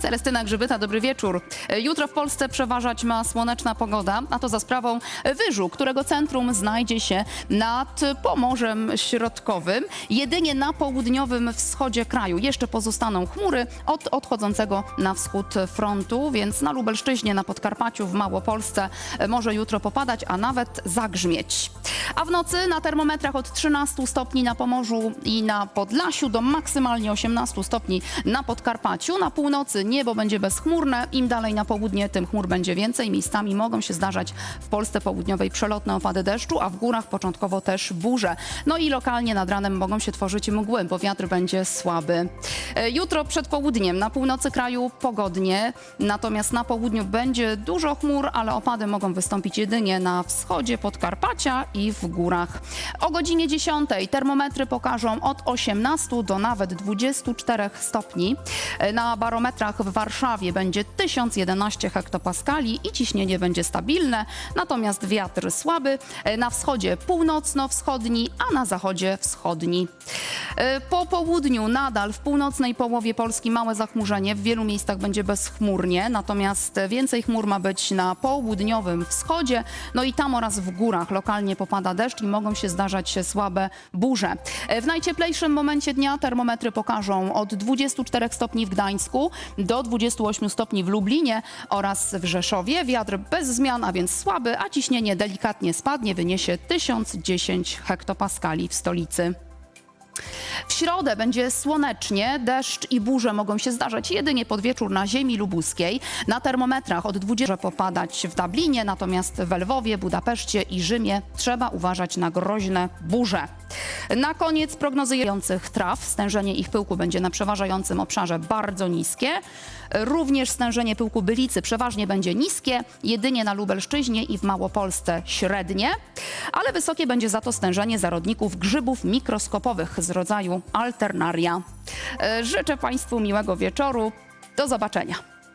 Cerestyna Grzybyta, dobry wieczór. Jutro w Polsce przeważać ma słoneczna pogoda, a to za sprawą wyżu, którego centrum znajdzie się nad Pomorzem Środkowym. Jedynie na południowym wschodzie kraju jeszcze pozostaną chmury od odchodzącego na wschód frontu, więc na Lubelszczyźnie, na Podkarpaciu, w Małopolsce może jutro popadać, a nawet zagrzmieć. A w nocy na termometrach od 13 stopni na Pomorzu i na Podlasiu do maksymalnie 18 stopni na Podkarpaciu. Na północy niebo będzie bezchmurne. Im dalej na południe, tym chmur będzie więcej. Miejscami mogą się zdarzać w Polsce południowej przelotne opady deszczu, a w górach początkowo też burze. No i lokalnie nad ranem mogą się tworzyć mgły, bo wiatr będzie słaby. E, Jutro przed południem na północy kraju pogodnie, natomiast na południu będzie dużo chmur, ale opady mogą wystąpić jedynie na wschodzie Podkarpacia i w górach. O godzinie 10 termometry pokażą od 18 do nawet 24 stopni. E, Na barometrach w Warszawie będzie 1011 hektopaskali i ciśnienie będzie stabilne, natomiast wiatr słaby. E, Na wschodzie północno-wschodni, a na zachodzie wschodni. E, Po południu nadal w północnej połowie Polski małe zachmurzenie. W wielu miejscach będzie bezchmurnie, natomiast więcej chmur ma być na południowym wschodzie. No i tam oraz w górach lokalnie popada deszcz i mogą się zdarzać słabe burze. E, W najcieplejszym momencie dnia termometry pokażą od 24 stopni w Gdańsku do 28 stopni w Lublinie oraz w Rzeszowie. Wiatr bez zmian, a więc słaby, a ciśnienie delikatnie spadnie, wyniesie 1010 hektopaskali w stolicy. W środę będzie słonecznie, deszcz i burze mogą się zdarzać jedynie pod wieczór na ziemi lubuskiej. Na termometrach od 20 może popadać w Dublinie, natomiast w Lwowie, Budapeszcie i Rzymie trzeba uważać na groźne burze. Na koniec prognozujących traw. Stężenie ich pyłku będzie na przeważającym obszarze bardzo niskie. Również stężenie pyłku bylicy przeważnie będzie niskie, jedynie na Lubelszczyźnie i w Małopolsce średnie, ale wysokie będzie za to stężenie zarodników grzybów mikroskopowych z rodzaju alternaria. E, Życzę Państwu miłego wieczoru. Do zobaczenia.